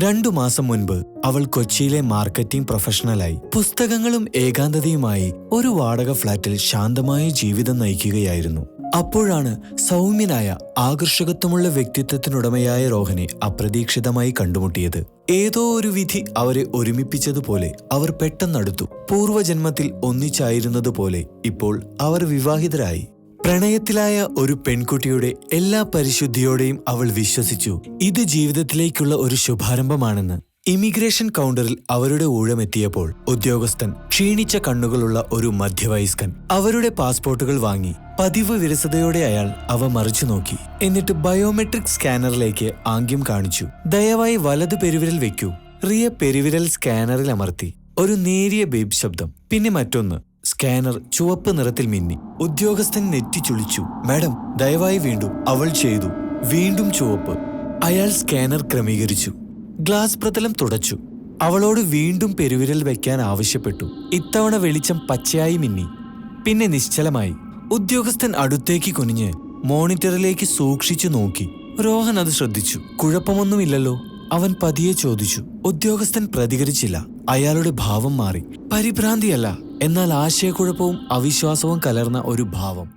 രണ്ടു മാസം മുൻപ് അവൾ കൊച്ചിയിലെ മാർക്കറ്റിംഗ് പ്രൊഫഷണലായി പുസ്തകങ്ങളും ഏകാന്തതയുമായി ഒരു വാടക ഫ്ളാറ്റിൽ ശാന്തമായ ജീവിതം നയിക്കുകയായിരുന്നു. അപ്പോഴാണ് സൗമ്യനായ ആകർഷകത്വമുള്ള വ്യക്തിത്വത്തിനുടമയായ രോഹനെ അപ്രതീക്ഷിതമായി കണ്ടുമുട്ടിയത്. ഏതോ ഒരു വിധി അവരെ ഒരുമിപ്പിച്ചതുപോലെ അവർ പെട്ടെന്നടുത്തു. പൂർവജന്മത്തിൽ ഒന്നിച്ചായിരുന്നതുപോലെ ഇപ്പോൾ അവർ വിവാഹിതരായി. പ്രണയത്തിലായ ഒരു പെൺകുട്ടിയുടെ എല്ലാ പരിശുദ്ധിയോടെയും അവൾ വിശ്വസിച്ചു. ഇത് ജീവിതത്തിലേക്കുള്ള ഒരു ശുഭാരംഭമാണെന്ന്. ഇമിഗ്രേഷൻ കൗണ്ടറിൽ അവരുടെ ഊഴമെത്തിയപ്പോൾ ഉദ്യോഗസ്ഥൻ ക്ഷീണിച്ച കണ്ണുകളുള്ള ഒരു മധ്യവയസ്കൻ അവരുടെ പാസ്പോർട്ടുകൾ വാങ്ങി പതിവ് വിരസതയോടെ അയാൾ അവ മറിച്ചു നോക്കി. എന്നിട്ട് ബയോമെട്രിക് സ്കാനറിലേക്ക് ആംഗ്യം കാണിച്ചു. ദയവായി വലത് പെരുവിരൽ വെക്കൂ. റിയ പെരുവിരൽ സ്കാനറിൽ അമർത്തി. ഒരു നേരിയ ബീപ് ശബ്ദം. പിന്നെ മറ്റൊന്ന്. സ്കാനർ ചുവപ്പ് നിറത്തിൽ മിന്നി. ഉദ്യോഗസ്ഥൻ നെറ്റി ചുളിച്ചു. മാഡം ദയവായി വീണ്ടും അവൾ ചെയ്തു. വീണ്ടും ചുവപ്പ്. അയാൾ സ്കാനർ ക്രമീകരിച്ചു. ഗ്ലാസ് പ്രതലം തുടച്ചു. അവളോട് വീണ്ടും പെരുവിരൽ വെക്കാൻ ആവശ്യപ്പെട്ടു. ഇത്തവണ വെളിച്ചം പച്ചയായി മിന്നി. പിന്നെ നിശ്ചലമായി. ഉദ്യോഗസ്ഥൻ അടുത്തേക്ക് കുനിഞ്ഞ് മോണിറ്ററിലേക്ക് സൂക്ഷിച്ചു നോക്കി. രോഹൻ അത് ശ്രദ്ധിച്ചു. കുഴപ്പമൊന്നുമില്ലല്ലോ. അവൻ പതിയെ ചോദിച്ചു. ഉദ്യോഗസ്ഥൻ പ്രതികരിച്ചില്ല. അയാളുടെ ഭാവം മാറി. പരിഭ്രാന്തിയല്ല. എന്നാൽ ആശയക്കുഴപ്പവും അവിശ്വാസവും കലർന്ന ഒരു ഭാവം.